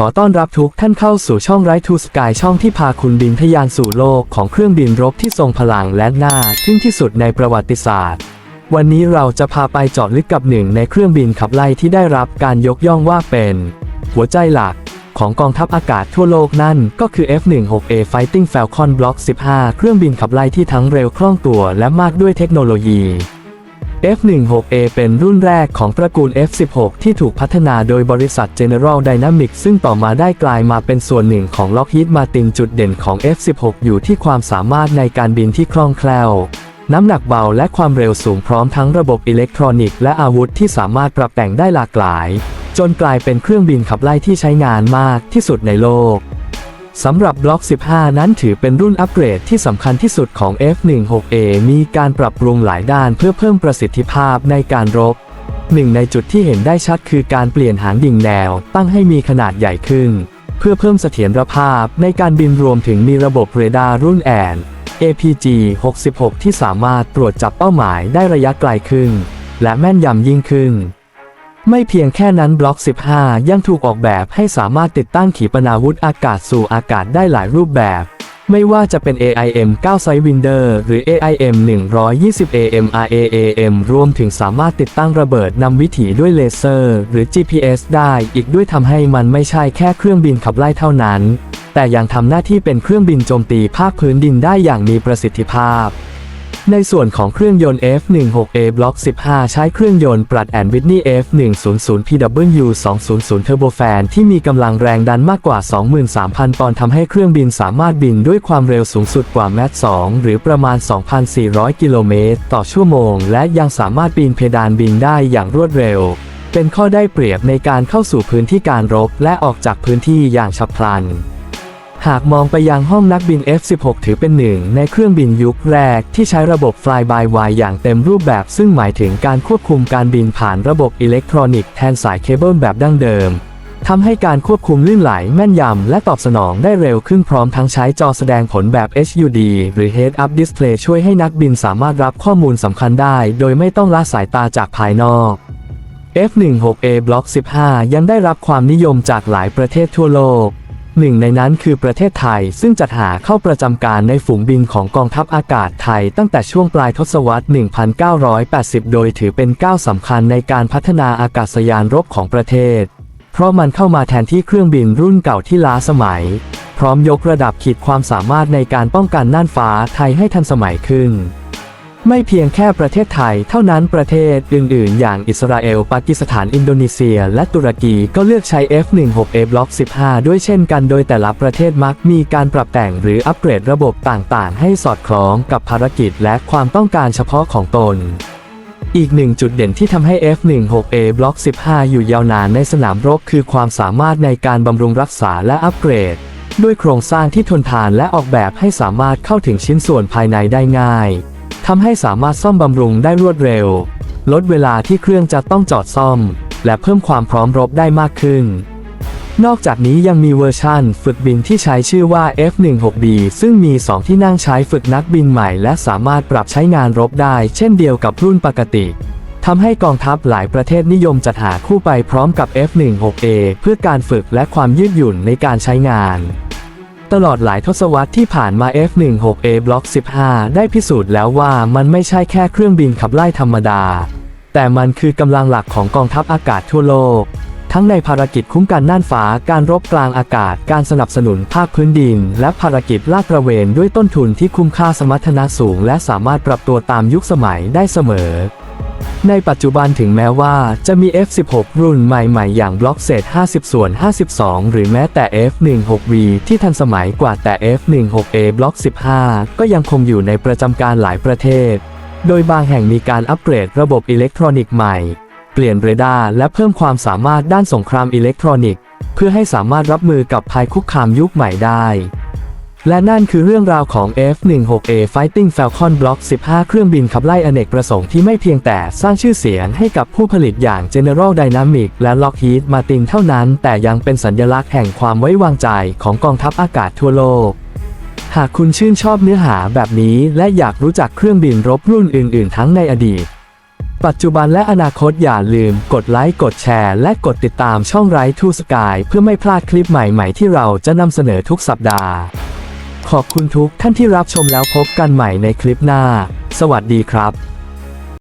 ขอต้อนรับทุกท่านเข้าสู่ช่องไรทูสกายช่องที่พาคุณบินทะยานสู่โลกของเครื่องบินรบที่ทรงพลังและน่าทึ่งที่สุดในประวัติศาสตร์ วันนี้เราจะพาไปเจาะลึกกับหนึ่งในเครื่องบินขับไล่ที่ได้รับการยกย่องว่าเป็น หัวใจหลักของกองทัพอากาศทั่วโลกนั่นก็คือ F-16A Fighting Falcon Block 15 เครื่องบินขับไล่ที่ทั้งเร็วคล่องตัวและมากด้วยเทคโนโลยี F-16A เป็นรุ่นแรกของตระกูล F-16 ที่ถูกพัฒนาโดยบริษัท General Dynamics ซึ่งต่อมาได้กลายมาเป็นส่วนหนึ่งของ Lockheed Martin จุดเด่นของ F-16 อยู่ที่ความสามารถในการบินที่คล่องแคล่ว น้ำหนักเบาและความเร็วสูงพร้อมทั้งระบบอิเล็กทรอนิกส์และอาวุธที่สามารถปรับแต่งได้หลากหลาย จนกลายเป็นเครื่องบินขับไล่ที่ใช้งานมากที่สุดในโลก สำหรับบล็อก 15 นั้นถือเป็นรุ่นอัปเกรดที่สำคัญที่สุดของ F16A มีการปรับปรุงหลายด้านเพื่อเพิ่มประสิทธิภาพในการรบ หนึ่งในจุดที่เห็นได้ชัดคือการเปลี่ยนหางดิ่งแนว ตั้งให้มีขนาดใหญ่ขึ้น เพื่อเพิ่มเสถียรภาพในการบินรวมถึงมีระบบเรดาร์รุ่นแอน APG 66 ที่สามารถตรวจจับเป้าหมายได้ระยะไกลขึ้น และแม่นยำยิ่งขึ้น ไม่เพียงแค่นั้นบล็อก 15 ยังถูกออกแบบให้สามารถติดตั้งขีปนาวุธอากาศสู่อากาศได้หลายรูปแบบ ไม่ว่าจะเป็น AIM 9 Sidewinder หรือ AIM 120 AM RAAM รวมถึงสามารถติดตั้งระเบิดนำวิถีด้วยเลเซอร์ หรือ GPS ได้อีกด้วยทำให้มันไม่ใช่แค่เครื่องบินขับไล่เท่านั้น แต่ยังทำหน้าที่เป็นเครื่องบินโจมตีภาคพื้นดินได้อย่างมีประสิทธิภาพ ในส่วนของเครื่องยนต์ F16A Block 15 ใช้เครื่องยนต์ปรัดแอนวิทนี F100 PW 200 Turbofan ที่มีกำลังแรงดันมากกว่า 23,000 ปอนด์ทำให้เครื่องบินสามารถบินด้วยความเร็วสูงสุดกว่าแมท2หรือประมาณ 2,400 กิโลเมตรต่อชั่วโมง และยังสามารถปีนเพดานบินได้อย่างรวดเร็ว เป็นข้อได้เปรียบในการเข้าสู่พื้นที่การรบและออกจากพื้นที่อย่างฉับพลัน หากมองไปยังห้องนักบิน F16 ถือเป็นหนึ่งในเครื่องบินยุคแรกที่ใช้ระบบ Fly by Wire อย่างเต็มรูปแบบ ซึ่งหมายถึงการควบคุมการบินผ่านระบบอิเล็กทรอนิกส์แทนสายเคเบิลแบบดั้งเดิมทำให้การควบคุมลื่นไหลแม่นยำ และตอบสนองได้เร็วขึ้นพร้อมทั้งใช้จอแสดงผลแบบ HUD หรือ Head Up Display ช่วยให้นักบินสามารถรับข้อมูลสำคัญได้ โดยไม่ต้องละสายตาจากภายนอก F16A Block 15 ยังได้รับความนิยมจากหลายประเทศทั่วโลก หนึ่งในนั้นคือประเทศไทย ซึ่งจัดหาเข้าประจำการในฝูงบินของกองทัพอากาศไทยตั้งแต่ช่วงปลายทศวรรษ 1980 โดยถือเป็นก้าวสำคัญในการพัฒนาอากาศยานรบของประเทศ เพราะมันเข้ามาแทนที่เครื่องบินรุ่นเก่าที่ล้าสมัย พร้อมยกระดับขีดความสามารถในการป้องกันน่านฟ้าไทยให้ทันสมัยขึ้น ไม่เพียงแค่ประเทศไทยเท่านั้นประเทศอื่นๆ อย่างอิสราเอล ปากีสถานอินโดนีเซีย และตุรกีก็เลือกใช้ F16A Block 15 ด้วยเช่นกันโดยแต่ละประเทศมักมีการปรับแต่งหรืออัปเกรดระบบต่างๆ ให้สอดคล้องกับภารกิจและความต้องการเฉพาะของตนอีกหนึ่งจุดเด่นที่ทำให้ F16A Block 15 อยู่ยาวนานในสนามรบคือความสามารถในการบำรุงรักษาและอัปเกรด ด้วยโครงสร้างที่ทนทานและออกแบบให้สามารถเข้าถึงชิ้นส่วนภายในได้ง่าย ทำให้สามารถซ่อมบำรุงได้รวดเร็ว ลดเวลาที่เครื่องจะต้องจอดซ่อม และเพิ่มความพร้อมรบได้มากขึ้น นอกจากนี้ยังมีเวอร์ชั่นฝึกบินที่ใช้ชื่อว่า F16B ซึ่งมี 2 ที่นั่งใช้ฝึกนักบินใหม่ และสามารถปรับใช้งานรบได้ เช่นเดียวกับรุ่นปกติทำให้กองทัพหลายประเทศนิยมจัดหาคู่ไปพร้อมกับ F16A เพื่อการฝึกและความยืดหยุ่นในการใช้งาน ตลอดหลายทศวรรษที่ผ่านมา F16A Block 15 ได้พิสูจน์แล้วว่ามันไม่ใช่แค่เครื่องบินขับไล่ธรรมดา แต่มันคือกำลังหลักของกองทัพอากาศทั่วโลก ทั้งในภารกิจคุ้มกันน่านฟ้า การรบกลางอากาศ การสนับสนุนภาคพื้นดิน และภารกิจลาดตระเวนด้วยต้นทุนที่คุ้มค่าสมรรถนะสูง และสามารถปรับตัวตามยุคสมัยได้เสมอ ในปัจจุบันถึงแม้ว่าจะมี F16 รุ่นใหม่ๆ อย่างบล็อกเศษ 50 ส่วน 52 หรือแม้แต่ F16V ที่ทันสมัยกว่าแต่ F16A บล็อก 15 ก็ยังคงอยู่ในประจำการหลายประเทศ โดยบางแห่งมีการอัปเกรดระบบอิเล็กทรอนิกส์ใหม่ เปลี่ยนเรดาร์และเพิ่มความสามารถด้านสงครามอิเล็กทรอนิกส์ เพื่อให้สามารถรับมือกับภัยคุกคามยุคใหม่ได้ และนั่นคือเรื่องราวของ F16A Fighting Falcon Block 15 เครื่องบินขับไล่อเนกประสงค์ที่ไม่เพียงแต่สร้างชื่อเสียงให้กับผู้ผลิตอย่าง General Dynamics และ Lockheed Martin เท่านั้น แต่ยังเป็นสัญลักษณ์แห่งความไว้วางใจของกองทัพอากาศทั่วโลก หากคุณชื่นชอบเนื้อหาแบบนี้และอยากรู้จักเครื่องบินรบรุ่นอื่น ๆ ทั้งในอดีต ปัจจุบันและอนาคตอย่าลืมกดไลค์กดแชร์ และกดติดตามช่อง Right to Sky เพื่อไม่พลาดคลิปใหม่ ๆ ที่เราจะนำเสนอทุกสัปดาห์ ขอบคุณทุกท่านที่รับชมแล้วพบกันใหม่ในคลิปหน้า สวัสดีครับ